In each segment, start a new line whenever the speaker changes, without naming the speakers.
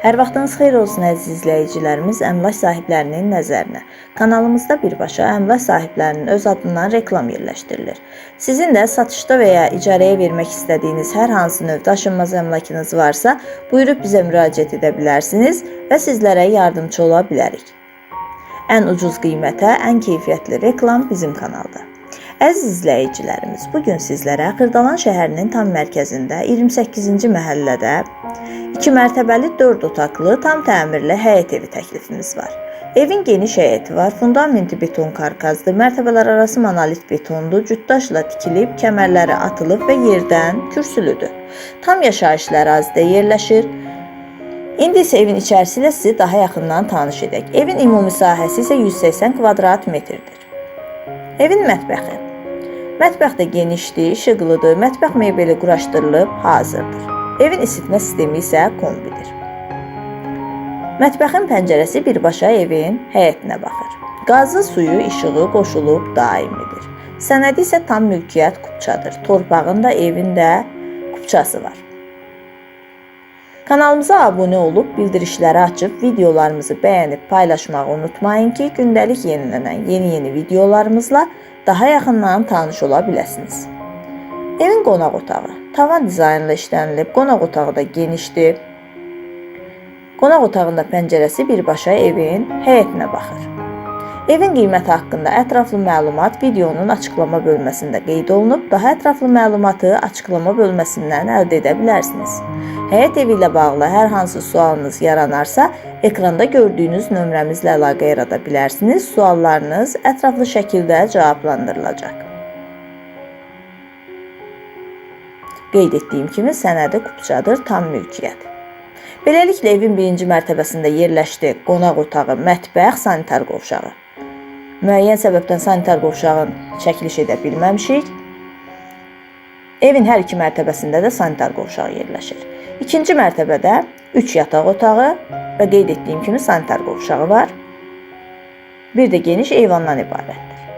Hər vaxtınız xeyir olsun əziz izləyicilərimiz. Əmlak sahiblərinin nəzərinə. Kanalımızda birbaşa əmlak sahiblərinin öz adından reklam yerləşdirilir. Sizin də satışda və ya icarəyə vermək istədiyiniz hər hansı növ daşınmaz əmlakınız varsa, buyurub bizə müraciət edə bilərsiniz və sizlərə yardımçı ola bilərik. Ən ucuz qiymətə, ən keyfiyyətli reklam bizim kanalda. Əziz izləyicilərimiz, bu gün sizlərə Xırdalan şəhərinin tam mərkəzində 28-ci məhəllədə 2 mərtəbəli 4 otaqlı, tam təmirli həyət evi təklifimiz var. Evin geniş həyəti var, fundamenti beton karkazdır, mərtəbələr arası monolit betondur, cütdaşla tikilib, kəmərləri atılıb və yerdən kürsülüdür. Tam yaşayışlı ərazidə yerləşir. İndi isə evin içərisi ilə sizi daha yaxından tanış edək. Evin ümumi sahəsi isə 180 kvadrat metrdir. Evin mətbəxi. Mətbəx də genişdir, işıqlıdır, mətbəx mebeli quraşdırılıb hazırdır. Evin isitmə sistemi isə kombidir. Mətbəxin pəncərəsi birbaşa evin həyətinə baxır. Qazı, suyu, işığı qoşulub daimidir. Sənədi isə tam mülkiyyət kupçadır. Torpağın da evin də kupçası var. Kanalımıza abunə olub, bildirişləri açıb, videolarımızı bəyənib paylaşmağı unutmayın ki, gündəlik yenilənən yeni-yeni videolarımızla daha yaxından tanış ola biləsiniz. Evin qonaq otağı tavan dizaynla işlənilib. Qonaq otağı da genişdir. Qonaq otağında pəncərəsi birbaşa evin həyətinə baxır. Evin qiyməti haqqında ətraflı məlumat videonun açıqlama bölməsində qeyd olunub. Daha ətraflı məlumatı açıqlama bölməsindən əldə edə bilərsiniz. Həyət evi ilə bağlı hər hansı sualınız yaranarsa, ekranda gördüyünüz nömrəmizlə əlaqə yarada bilərsiniz. Suallarınız ətraflı şəkildə cavablandırılacaq. Qeyd etdiyim kimi sənədi kupçadır, tam mülkiyyət. Beləliklə evin birinci mərtəbəsində yerləşdi qonaq otağı, mətbəx, sanitar qovşağı. Müəyyən səbəbdən sanitar qovşağın çəkiliş edə bilməmişik. Evin hər iki mərtəbəsində də sanitar qovşağı yerləşir. İkinci mərtəbədə 3 yataq otağı və qeyd etdiyim kimi sanitar qovşağı var. Bir də geniş eyvandan ibarətdir.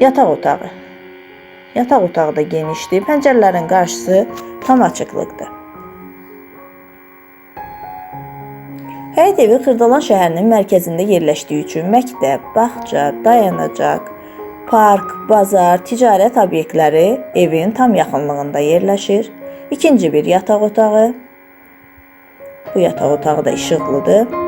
Yataq otağı. Yataq otağı da genişdir. Pəncərələrin qarşısı tam açıqlıqdır. Həyət evi Xırdalan şəhərinin mərkəzində yerləşdiyi üçün məktəb, bağça, dayanacaq, park, bazar, ticarət obyektləri evin tam yaxınlığında yerləşir. İkinci bir yataq otağı. Bu yataq otağı da işıqlıdır.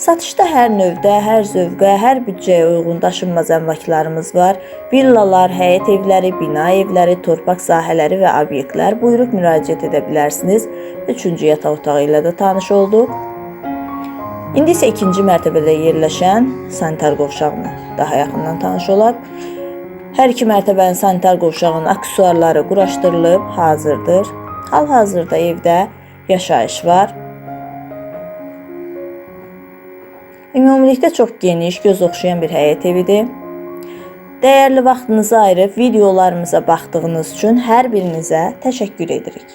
Satışda hər növdə, hər zövqə, hər büdcəyə uyğun daşınmaz əmlaklarımız var. Villalar, həyət evləri, bina evləri, torpaq sahələri və obyektlər buyurub müraciət edə bilərsiniz. Üçüncü yataq otağı ilə də tanış olduq. İndi isə ikinci mərtəbədə yerləşən sanitar qovşağına daha yaxından tanış olaq. Hər iki mərtəbənin sanitar qovşağının aksesuarları quraşdırılıb hazırdır. Hal-hazırda evdə yaşayış var. Ümumilikdə çox geniş, göz oxşayan bir həyət evidir. Dəyərli vaxtınızı ayırıb videolarımıza baxdığınız üçün hər birinizə təşəkkür edirik.